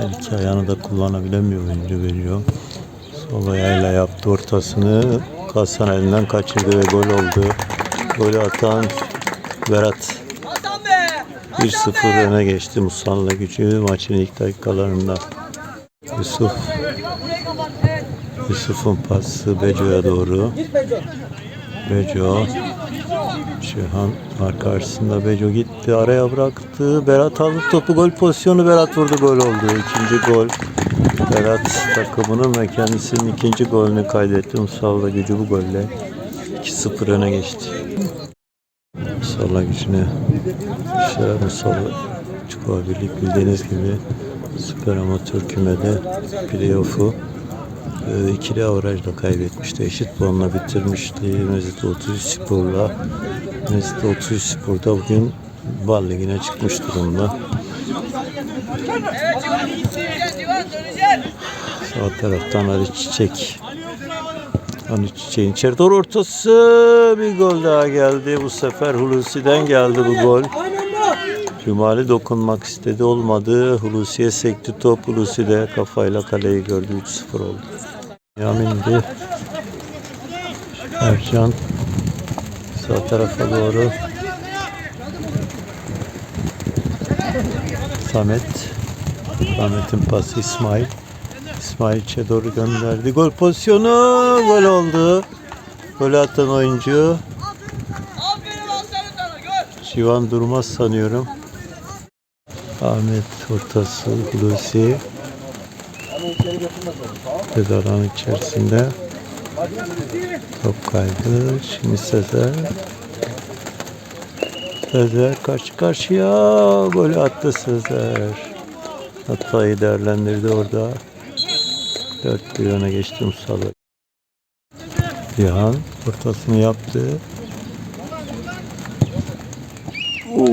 Her iki ayağını da kullanabilen bir oyuncu veriyor. Sol ayağıyla yaptı ortasını. Kasan elinden kaçırdı ve gol oldu. Golü atan Berat 1-0 öne geçti Musal'la gücü maçın ilk dakikalarında. Yusuf Yusuf'un pası Beco'ya doğru. Beco Şihan var karşısında Beco gitti araya bıraktı. Berat aldı topu gol pozisyonu Berat vurdu gol oldu. İkinci gol. Berat takımının ve kendisinin ikinci golünü kaydetti. Musal'la gücü bu golle 2-0 öne geçti. Musal'la gücüne işte Musal'la Çukur Birlik bildiğiniz gibi Süper Amatör Küme'de playoff'u e, ikili avarajla kaybetmişti. Eşit puanla bitirmişti. Mezit 33 Spor'la. Mezit 33 Spor'da bugün Bal Ligi'ne çıkmış durumda. Sağ taraftan Ali Çiçek. Ali Çiçek'in içeri doğru ortası. Bir gol daha geldi. Bu sefer Hulusi'den geldi bu gol. Cumali dokunmak istedi olmadı. Hulusi'ye sekti top. Hulusi de kafayla kaleyi gördü. 3-0 oldu. Yamin'di. Ercan sağ tarafa doğru. Samet. Samet'in pası İsmail. İsmail içe doğru gönderdi. Gol pozisyonu. Gol oldu. Gol atan oyuncu. Şivan Durmaz sanıyorum. Ahmet ortası Hulusi. Pedalan içerisinde. Top kaydı. Şimdi Sezer. Sezer karşı karşıya golü attı Sezer. Hatayı değerlendirdi orada. 4 bir öne geçti Musalı. Cihan ortasını yaptı. Oo,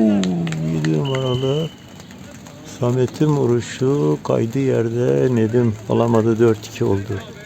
7 numaralı Samet'in vuruşu kaydı yerde Nedim alamadı 4-2 oldu.